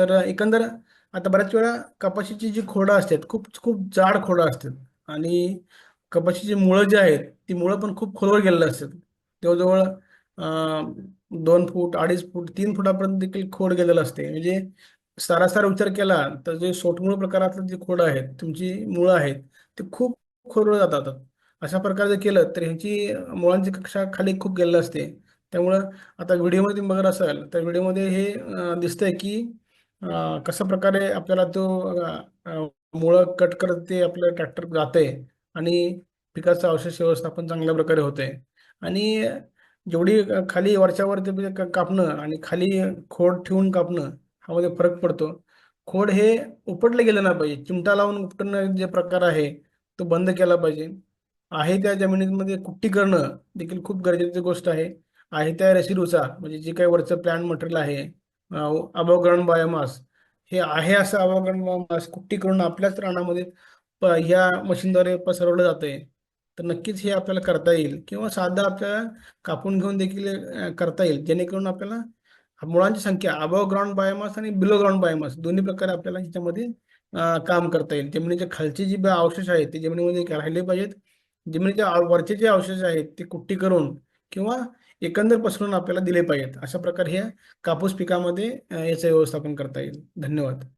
तर एकंदर आता बऱ्याच वेळा कपाशीची जी खोडं असतात खूप खूप जाड खोडं असतात. आणि कपाशीची मुळं जी आहेत ती मुळं पण खूप खोलवर गेलेली असतात. जवळजवळ दोन फूट अडीच फूट तीन फुटापर्यंत देखील खोड गेलेलं असते. म्हणजे सारासार विचार केला तर जे सोटमूळ प्रकारातलं जे खोडं आहेत तुमची मुळं आहेत ते खूप खोलवर जातात. अशा प्रकारे जर केलं तर ह्यांची मुळांची कक्षा खाली खूप गेलेली असते. त्यामुळं आता व्हिडिओमध्ये तुम्ही बघत असाल तर व्हिडिओमध्ये हे दिसतंय की अं, कशा प्रकारे आपल्याला तो अं, मुळं कट करत ते आपलं ट्रॅक्टर जाते आणि पिकाचं अवशेष व्यवस्थापन चांगल्या प्रकारे होतंय. आणि जेवढी खाली वरच्यावर ते म्हणजे का- कापणं आणि खाली खोड ठेवून कापणं ह्यामध्ये फरक पडतो. खोड हे उपटलं गेलं नाही पाहिजे. चिमटा लावून उपटणं जे प्रकार आहे तो बंद केला पाहिजे. आहे त्या जमिनीमध्ये कुट्टी करणं देखील खूप गरजेची गोष्ट आहे. आहे त्या रेसिड्यूचा म्हणजे जे काही वरचं प्लॅन मटेरियल आहे अबव ग्राउंड बायोमास हे आहे असं अबव ग्राउंड बायोमास. कुट्टी करून आपल्याच रानामध्ये प- ह्या मशीनद्वारे पसरवलं जातंय. तर नक्कीच हे आपल्याला करता येईल किंवा साधं आपल्याला कापून घेऊन देखील करता येईल. जेणेकरून आपल्याला मुळांची संख्या अबव ग्राउंड बायोमास आणि बिलो ग्राउंड बायोमास दोन्ही प्रकारे आपल्याला ह्याच्यामध्ये काम करता येईल. जमिनीच्या खालचे जे अवशेष आहेत ते जमिनीमध्ये राहिले पाहिजेत. जमिनीच्या वरचे जे अवशेष आहेत ते कुट्टी करून किंवा एकंदर पसरून आपल्याला दिले पाहिजेत. अशा प्रकारे ह्या कापूस पिकामध्ये याचं व्यवस्थापन करता येईल. धन्यवाद.